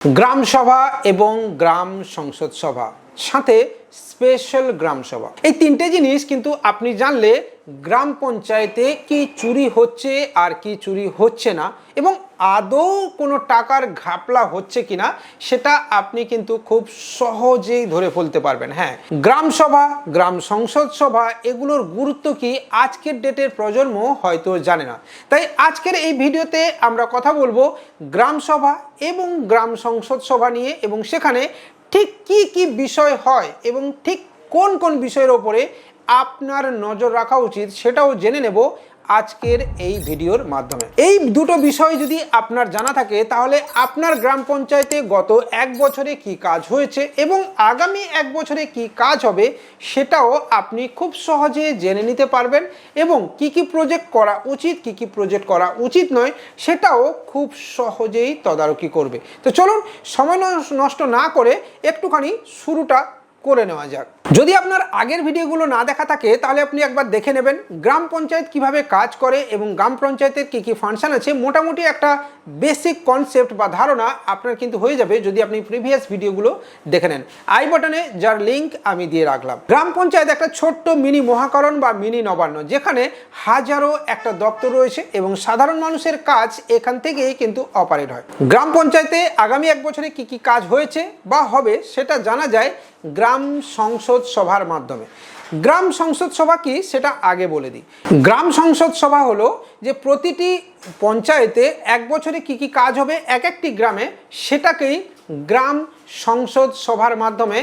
গ্রাম সভা এবং গ্রাম সংসদ সভা, সাথে স্পেশাল গ্রাম সভা এই তিনটে জিনিস কিন্তু আপনি জানলে গ্রাম পঞ্চায়েতে কি চুরি হচ্ছে আর কি চুরি হচ্ছে না এবং আদৌ কোনো টাকার ঘাপলা হচ্ছে কিনা, সেটা আপনি কিন্তু খুব সহজেই ধরে ফেলতে পারবেন। হ্যাঁ গ্রাম সভা, গ্রাম সংসদ সভা, এগুলোর গুরুত্ব কি আজকের ডেটের প্রজন্ম হয়তো জানে না। তাই আজকের এই ভিডিওতে আমরা কথা বলব গ্রাম সভা এবং গ্রাম সংসদ সভা নিয়ে এবং সেখানে ঠিক কি কি বিষয় হয় এবং ঠিক কোন কোন বিষয়ের ওপরে আপনার নজর রাখা উচিত সেটাও জেনে নেব আজকের এই ভিডিওর মাধ্যমে। এই দুটো বিষয় যদি আপনার জানা থাকে, তাহলে আপনার গ্রাম পঞ্চায়েতে গত এক বছরে কি কাজ হয়েছে এবং আগামী এক বছরে কি কাজ হবে, সেটাও আপনি খুব সহজে জেনে নিতে পারবেন এবং কি কি প্রজেক্ট করা উচিত, কি কি প্রজেক্ট করা উচিত নয়, সেটাও খুব সহজেই তদারকি করবে। তো চলুন, সময় নষ্ট না করে একটুখানি শুরুটা করে নেওয়া যাক। যদি আপনার আগের ভিডিওগুলো না দেখা থাকে, তাহলে আপনি একবার দেখে নেবেন গ্রাম পঞ্চায়েত কীভাবে কাজ করে এবং গ্রাম পঞ্চায়েতের কী কী ফাংশন আছে। মোটামুটি একটা বেসিক কনসেপ্ট বা ধারণা আপনার কিন্তু হয়ে যাবে যদি আপনি প্রিভিয়াস ভিডিওগুলো দেখে নেন। আই বাটনে যার লিঙ্ক আমি দিয়ে রাখলাম। গ্রাম পঞ্চায়েত একটা ছোট্ট মিনি মহাকরণ বা মিনি নবান্ন, যেখানে হাজারো একটা দপ্তর রয়েছে এবং সাধারণ মানুষের কাজ এখান থেকেই কিন্তু অপারেট হয়। গ্রাম পঞ্চায়েতে আগামী এক বছরে কি কি কাজ হয়েছে বা হবে সেটা জানা যায়। গ্রাম সংসদ সভার মাধ্যমে। গ্রাম সংসদ সভা কি? সেটা আগে বলে দিই। গ্রাম সংসদ সভা হলো যে প্রতিটি পঞ্চায়েতে এক বছরে কি কি কাজ হবে এক একটি গ্রামে সেটাকেই গ্রাম সংসদ সভার মাধ্যমে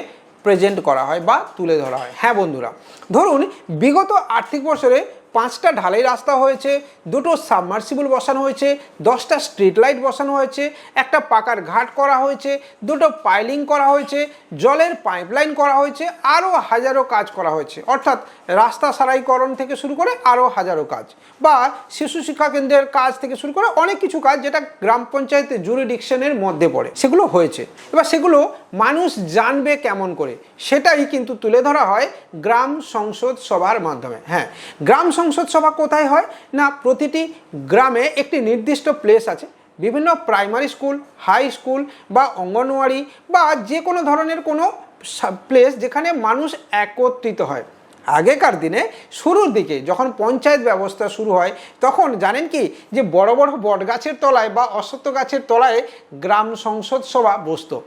প্রেজেন্ট করা হয় বা তুলে ধরা হয়। হ্যাঁ বন্ধুরা, ধরুন বিগত আর্থিক বছরে পাঁচটা ঢালাই রাস্তা হয়েছে, দুটো সাবমার্সিবল বসানো হয়েছে, দশটা স্ট্রিট লাইট বসানো হয়েছে, একটা পাকার ঘাট করা হয়েছে, দুটো পাইলিং করা হয়েছে, জলের পাইপলাইন করা হয়েছে আরও হাজারো কাজ করা হয়েছে। অর্থাৎ রাস্তা সারাইকরণ থেকে শুরু করে আরও হাজারো কাজ বা শিশু শিক্ষা কেন্দ্রের কাজ থেকে শুরু করে অনেক কিছু কাজ যেটা গ্রাম পঞ্চায়েতের জুরিডিকশনের মধ্যে পড়ে, সেগুলো হয়েছে। এবার সেগুলো মানুষ জানবে কেমন করে? সেটাই কিন্তু তুলে ধরা হয় গ্রাম সংসদ সভার মাধ্যমে। হ্যাঁ গ্রাম সংসদ সভা কোথায় হয়? না, প্রতিটি গ্রামে একটি নির্দিষ্ট প্লেস আছে। বিভিন্ন প্রাইমারি স্কুল হাই স্কুল বা অঙ্গনওয়াড়ি বা যে কোনো ধরনের কোনো প্লেস যেখানে মানুষ একত্রিত হয়। আগেকার দিনে শুরুর দিকে যখন পঞ্চায়েত ব্যবস্থা শুরু হয়, তখন জানেন কি? যে বড় বড় বট গাছের তলায় বা অশ্বত্থ গাছের তলায় গ্রাম সংসদ সভা বসতো।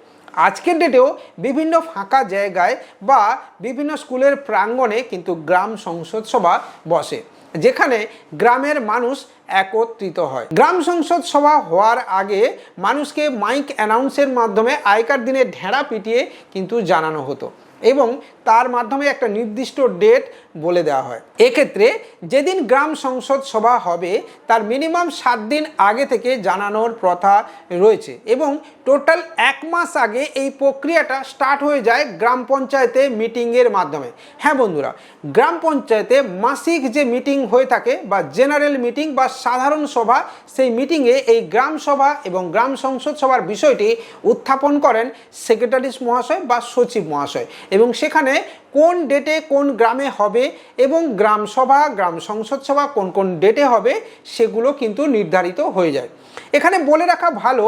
আজকের ডেটেও বিভিন্ন ফাঁকা জায়গায় বা বিভিন্ন স্কুলের প্রাঙ্গণে কিন্তু গ্রাম সংসদ সভা বসে, যেখানে গ্রামের মানুষ একত্রিত হয়। গ্রাম সংসদ সভা হওয়ার আগে মানুষকে মাইক অ্যানাউন্সের মাধ্যমে আগেকার দিনে ঢেড়া পিটিয়ে কিন্তু জানানো হতো। এবং তার মাধ্যমে একটা নির্দিষ্ট ডেট বলে দেওয়া হয়। এক্ষেত্রে যেদিন গ্রাম সংসদ সভা হবে, তার মিনিমাম সাত দিন আগে থেকে জানানোর প্রথা রয়েছে এবং টোটাল এক মাস আগে এই প্রক্রিয়াটা স্টার্ট হয়ে যায় গ্রাম পঞ্চায়েতে মিটিংয়ের মাধ্যমে। হ্যাঁ বন্ধুরা, গ্রাম পঞ্চায়েতে মাসিক যে মিটিং হয়ে থাকে বা জেনারেল মিটিং বা সাধারণ সভা, সেই মিটিংয়ে এই গ্রাম সভা এবং গ্রাম সংসদ সভার বিষয়টি উত্থাপন করেন সেক্রেটারিস মহাশয় বা সচিব মহাশয়। এবং সেখানে কোন ডেটে কোন গ্রামে হবে এবং গ্রাম সভা, গ্রাম সংসদ সভা কোন কোন ডেটে হবে সেগুলো কিন্তু নির্ধারিত হয়ে যায়। এখানে বলে রাখা ভালো,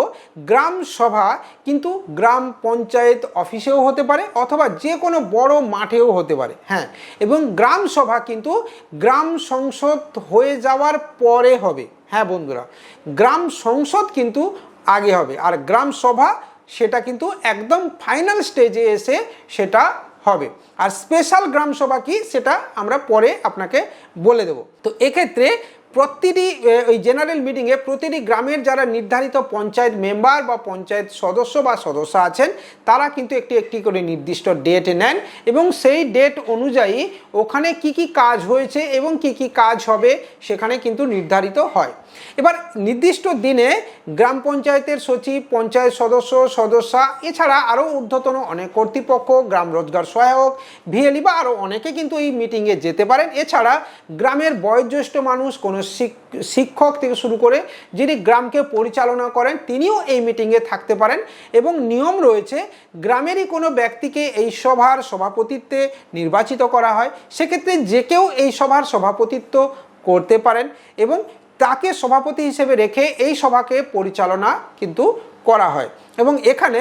গ্রাম সভা কিন্তু গ্রাম পঞ্চায়েত অফিসেও হতে পারে অথবা যে কোনো বড় মাঠেও হতে পারে হ্যাঁ। এবং গ্রাম সভা কিন্তু গ্রাম সংসদ হয়ে যাওয়ার পরে হবে হ্যাঁ বন্ধুরা। গ্রাম সংসদ কিন্তু আগে হবে, আর গ্রাম সভা সেটা কিন্তু একদম ফাইনাল স্টেজে এসে সেটা হবে। আর স্পেশাল গ্রাম সভা কি সেটা আমরা পরে আপনাকে বলে দেব। তো এক্ষেত্রে প্রতিটি ওই জেনারেল মিটিংয়ে প্রতিটি গ্রামের যারা নির্ধারিত পঞ্চায়েত মেম্বার বা পঞ্চায়েত সদস্য বা সদস্য আছেন, তারা কিন্তু একটি একটি করে নির্দিষ্ট ডেট নেন এবং সেই ডেট অনুযায়ী ওখানে কি কি কাজ হয়েছে এবং কি কি কাজ হবে সেখানে কিন্তু নির্ধারিত হয়। এবার নির্দিষ্ট দিনে গ্রাম পঞ্চায়েতের সচিব, পঞ্চায়েত সদস্য, সদস্যা, এছাড়া আরও ঊর্ধ্বতন অনেক কর্তৃপক্ষ, গ্রাম রোজগার সহায়ক ভিএলি বা আরও অনেকে কিন্তু এই মিটিংয়ে যেতে পারেন। এছাড়া গ্রামের বয়োজ্যেষ্ঠ মানুষ, কোনো শিক্ষক থেকে শুরু করে যিনি গ্রামকে পরিচালনা করেন, তিনিও এই মিটিংয়ে থাকতে পারেন। এবং নিয়ম রয়েছে, গ্রামেরই কোনো ব্যক্তিকে এই সভার সভাপতিত্বে নির্বাচিত করা হয়। সেক্ষেত্রে যে কেউ এই সভার সভাপতিত্ব করতে পারেন। এবং তাকে সভাপতি হিসেবে রেখে এই সভাকে পরিচালনা কিন্তু করা হয়। এবং এখানে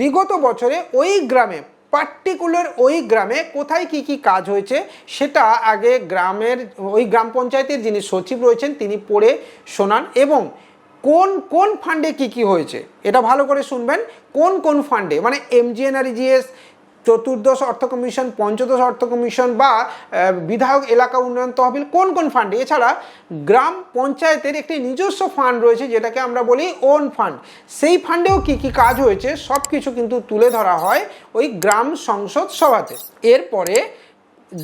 বিগত বছরে ওই গ্রামে, পার্টিকুলার ওই গ্রামে কোথায় কি কি কাজ হয়েছে সেটা আগে গ্রামের, ওই গ্রাম পঞ্চায়েতের যিনি সচিব রয়েছেন তিনি পড়ে শোনান এবং কোন কোন ফান্ডে কি কি হয়েছে এটা ভালো করে শুনবেন। কোন কোন ফান্ডে? মানে এমজিএনআরজিএস চতুর্দশ অর্থ কমিশন, পঞ্চদশ অর্থ কমিশন বা বিধায়ক এলাকা উন্নয়ন তহবিল কোন কোন ফান্ডে এছাড়া গ্রাম পঞ্চায়েতের একটি নিজস্ব ফান্ড রয়েছে যেটাকে আমরা বলি ওন ফান্ড সেই ফান্ডেও কি কি কাজ হয়েছে সব কিছু কিন্তু তুলে ধরা হয় ওই গ্রাম সংসদ সভাতে। এরপরে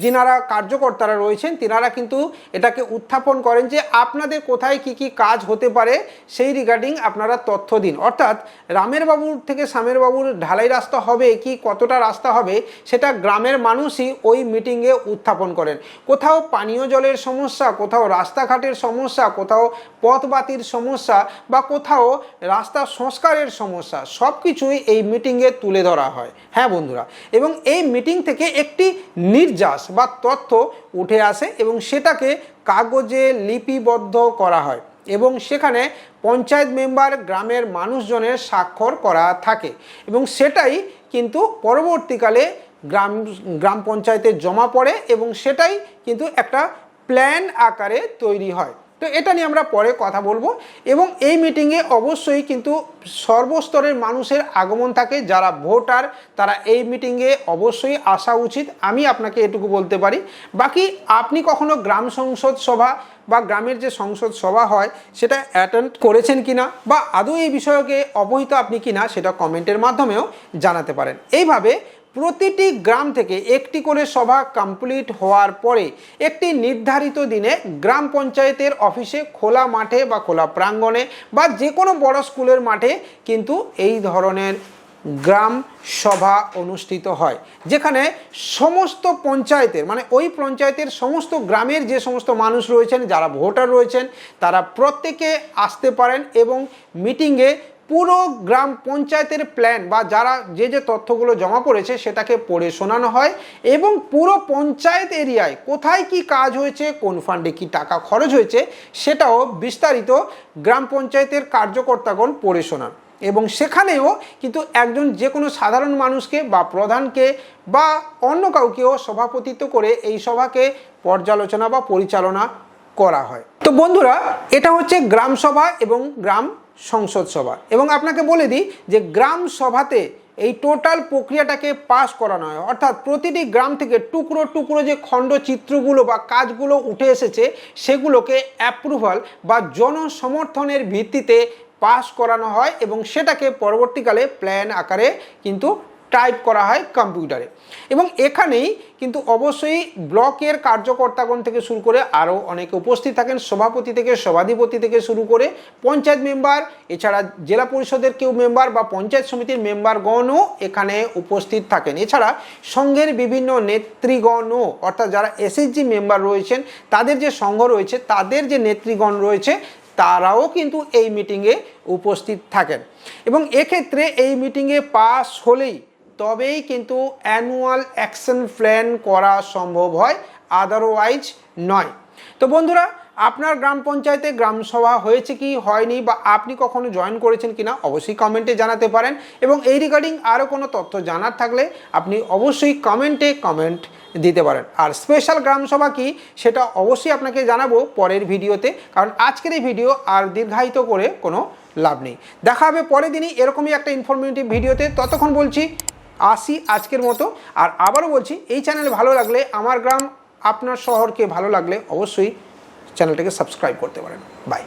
যিনারা কার্যকর্তারা রয়েছেন, তিনারা কিন্তু এটাকে উত্থাপন করেন যে আপনাদের কোথায় কি কি কাজ হতে পারে সেই রিগার্ডিং আপনারা তথ্য দিন। অর্থাৎ রামের বাবুর থেকে শ্যামের বাবুর ঢালাই রাস্তা হবে কি, কতটা রাস্তা হবে, সেটা গ্রামের মানুষই ওই মিটিংয়ে উত্থাপন করেন। কোথাও পানীয় জলের সমস্যা, কোথাও রাস্তাঘাটের সমস্যা, কোথাও পথবাতির সমস্যা বা কোথাও রাস্তা সংস্কারের সমস্যা সব কিছুই এই মিটিংয়ে তুলে ধরা হয়। হ্যাঁ বন্ধুরা, এবং এই মিটিং থেকে একটি নির্যাস বা তথ্য উঠে আসে এবং সেটাকে কাগজে লিপিবদ্ধ করা হয় এবং সেখানে পঞ্চায়েত মেম্বার গ্রামের মানুষজনের স্বাক্ষর করা থাকে এবং সেটাই কিন্তু পরবর্তীকালে গ্রাম গ্রাম পঞ্চায়েতে জমা পড়ে এবং সেটাই কিন্তু একটা প্ল্যান আকারে তৈরি হয়। তো এটা নিয়ে আমরা পরে কথা বলব। এবং এই মিটিংয়ে অবশ্যই কিন্তু সর্বস্তরের মানুষের আগমন থাকে, যারা ভোটার, তারা এই মিটিংয়ে অবশ্যই আসা উচিত। আমি আপনাকে এটুকু বলতে পারি। বাকি আপনি কখনো গ্রাম সংসদ সভা বা গ্রামের যে সংসদ সভা হয়, সেটা অ্যাটেন্ড করেছেন কিনা বা আদৌ এই বিষয়কে অবহিত আপনি কিনা, সেটা কমেন্টের মাধ্যমেও জানাতে পারেন। এইভাবে প্রতিটি গ্রাম থেকে একটি করে সভা কমপ্লিট হওয়ার পরে একটি নির্ধারিত দিনে গ্রাম পঞ্চায়েতের অফিসে খোলা মাঠে বা খোলা প্রাঙ্গণে বা যে কোনো বড় স্কুলের মাঠে কিন্তু এই ধরনের গ্রাম সভা অনুষ্ঠিত হয়, যেখানে সমস্ত পঞ্চায়েতের মানে ওই পঞ্চায়েতের সমস্ত গ্রামের যে সমস্ত মানুষ রয়েছেন, যারা ভোটার রয়েছেন, তারা প্রত্যেকে আসতে পারেন এবং মিটিংয়ে পুরো গ্রাম পঞ্চায়েতের প্ল্যান বা যারা যে যে তথ্যগুলো জমা করেছে সেটাকে পড়ে শোনানো হয় এবং পুরো পঞ্চায়েত এরিয়ায় কোথায় কি কাজ হয়েছে, কোন ফান্ডে কি টাকা খরচ হয়েছে সেটাও বিস্তারিত গ্রাম পঞ্চায়েতের কার্যকর্তাগণ পড়ে শোনান। এবং সেখানেও কিন্তু একজন যে কোনো সাধারণ মানুষকে বা প্রধানকে বা অন্য কাউকেও সভাপতিত্ব করে এই সভাকে পর্যালোচনা বা পরিচালনা করা হয়। তো বন্ধুরা, এটা হচ্ছে গ্রাম সভা এবং গ্রাম সংসদ সভা। এবং আপনাকে বলে দিই যে গ্রাম সভাতে এই টোটাল প্রক্রিয়াটাকে পাশ করানো হয় অর্থাৎ প্রতিটি গ্রাম থেকে টুকরো টুকরো যে খণ্ড চিত্রগুলো বা কাজগুলো উঠে এসেছে, সেগুলোকে অ্যাপ্রুভাল বা জনসমর্থনের ভিত্তিতে পাশ করানো হয় এবং সেটাকে পরবর্তীকালে প্ল্যান আকারে কিন্তু টাইপ করা হয় কম্পিউটারে। এবং এখানেই কিন্তু অবশ্যই ব্লকের কার্যকর্তাগণ থেকে শুরু করে আরও অনেকে উপস্থিত থাকেন, সভাপতি থেকে, সভাধিপতি থেকে শুরু করে পঞ্চায়েত মেম্বার, এছাড়া জেলা পরিষদের কেউ মেম্বার বা পঞ্চায়েত সমিতির মেম্বারগণও এখানে উপস্থিত থাকেন। এছাড়া সংঘের বিভিন্ন নেতৃগণও অর্থাৎ যারা এসএসজি মেম্বার রয়েছেন, তাদের যে সংঘ রয়েছে, তাদের যে নেতৃগণ রয়েছে, তারাও কিন্তু এই মিটিংয়ে উপস্থিত থাকেন। এবং এক্ষেত্রে এই মিটিংয়ে পাস হলেই তবেই কিন্তু অ্যানুয়াল অ্যাকশন প্ল্যান করা সম্ভব হয় আদারওয়াইজ নয়। তো বন্ধুরা, আপনার গ্রাম পঞ্চায়েতে গ্রাম সভা হয়েছে কি হয়নি বা আপনি কখনো জয়েন করেছেন কি না অবশ্যই কমেন্টে জানাতে পারেন এবং এই রিগার্ডিং আরও কোনো তথ্য জানার থাকলে আপনি অবশ্যই কমেন্টে কমেন্ট দিতে পারেন। আর স্পেশাল গ্রাম সভা কি সেটা অবশ্যই আপনাকে জানাব পরের ভিডিওতে, কারণ আজকের এই ভিডিও আর দীর্ঘায়িত করে কোনো লাভ নেই। দেখা হবে পরের দিনই এরকমই একটা ইনফরমেটিভ ভিডিওতে। ততক্ষণ বলছি আসি আজকের মতো। আর আবারও বলছি, এই চ্যানেল ভালো লাগলে, আমার গ্রাম আপনার শহরকে ভালো লাগলে অবশ্যই চ্যানেলটাকে সাবস্ক্রাইব করতে পারেন। বাই